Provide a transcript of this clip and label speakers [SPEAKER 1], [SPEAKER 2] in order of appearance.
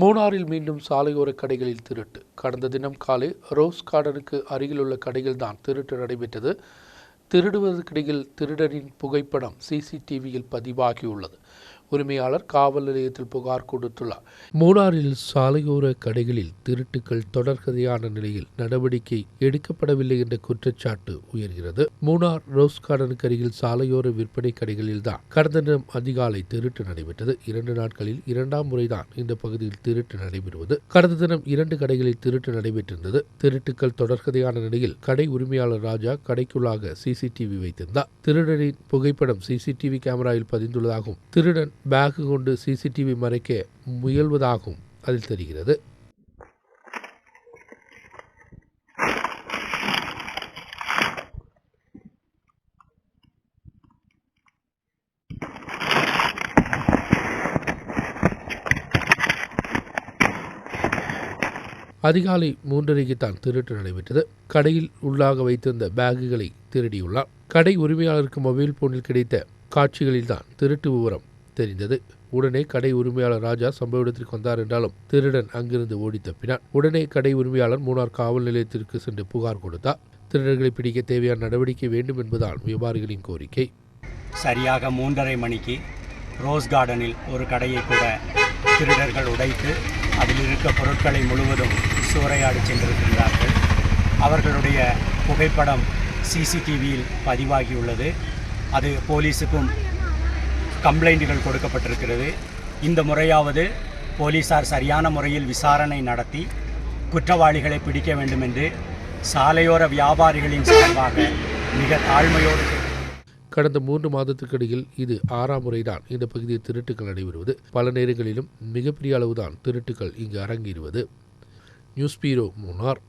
[SPEAKER 1] மூணாறில் மீண்டும் சாலையோர கடைகளில் திருட்டு. கடந்த தினம் காலை ரோஸ் கார்டனுக்கு அருகிலுள்ள கடையில்தான் திருட்டு நடைபெற்றது. திருடுவதற்கிடையில் திருடரின் புகைப்படம் சிசிடிவியில் பதிவாகியுள்ளது. உரிமையாளர் காவல் நிலையத்தில் புகார் கொடுத்துள்ளார். மூணாறில் சாலையோர கடைகளில் திருட்டுக்கள் தொடர்கதையான நிலையில் நடவடிக்கை எடுக்கப்படவில்லை என்ற குற்றச்சாட்டு உயர்கிறது. மூணார் ரோஸ் கார்டனுக்கு அருகில் சாலையோர விற்பனை கடைகளில்தான் கடந்த தினம் அதிகாலை திருட்டு நடைபெற்றது. இரண்டு நாட்களில் இரண்டாம் முறைதான் இந்த பகுதியில் திருட்டு நடைபெறுவது. கடந்த தினம் இரண்டு கடைகளில் திருட்டு நடைபெற்றிருந்தது. திருட்டுக்கள் தொடர்கதையான நிலையில் கடை உரிமையாளர் ராஜா கடைக்குள்ளாக சிசிடிவி வைத்திருந்தார். திருடனின் புகைப்படம் சிசிடிவி கேமராவில் பதிந்துள்ளதாகவும் திருடன் பேகு கொண்டு சிசிடிவி மறைக்க முயல்வதாகவும் அதில் தெரிகிறது. அதிகாலை மூன்றரைக்கு தான் திருட்டு நடைபெற்றது. கடையில் உள்ளாக வைத்திருந்த பேகுகளை திருடியுள்ளார் கடை உரிமையாளருக்கு மொபைல் போனில் கிடைத்த காட்சிகளில் தான் திருட்டு விவரம் தெரிந்தது. உடனே கடை உரிமையாளர் ராஜா சம்பவ இடத்திற்கு வந்தார் என்றாலும் திருடன் அங்கிருந்து ஓடி தப்பினார் உடனே கடை உரிமையாளர் மூணார் காவல் நிலையத்திற்கு சென்று புகார் கொடுத்தார். திருடர்களை பிடிக்க தேவையான நடவடிக்கை வேண்டும் என்பதால் வியாபாரிகளின் கோரிக்கை.
[SPEAKER 2] சரியாக மூன்றரை மணிக்கு ரோஸ் கார்டனில் ஒரு கடையை கூட திருடர்கள் உடைத்து அதில் இருக்க பொருட்களை முழுவதும் சூறையாடி சென்றிருக்கின்றார்கள். அவர்களுடைய புகைப்படம் சிசிடிவியில் பதிவாகியுள்ளது. அது போலீஸுக்கும் கம்ப்ளைண்ட்டுகள் கொடுக்கப்பட்டிருக்கிறது. இந்த முறையாவது போலீசார் சரியான முறையில் விசாரணை நடத்தி குற்றவாளிகளை பிடிக்க வேண்டும் என்று சாலையோர வியாபாரிகளின் சார்பாக மிக தாழ்மையோடு
[SPEAKER 1] கடந்த மூன்று மாதத்துக்கிடையில் இது ஆறாம் முறைதான் இந்த பகுதியில் திருட்டுகள் நடைபெறுவது பல நேரங்களிலும் மிகப்பெரிய அளவுதான் திருட்டுகள் இங்கு அரங்கேறுவது. நியூஸ் பீரோ மூணார்.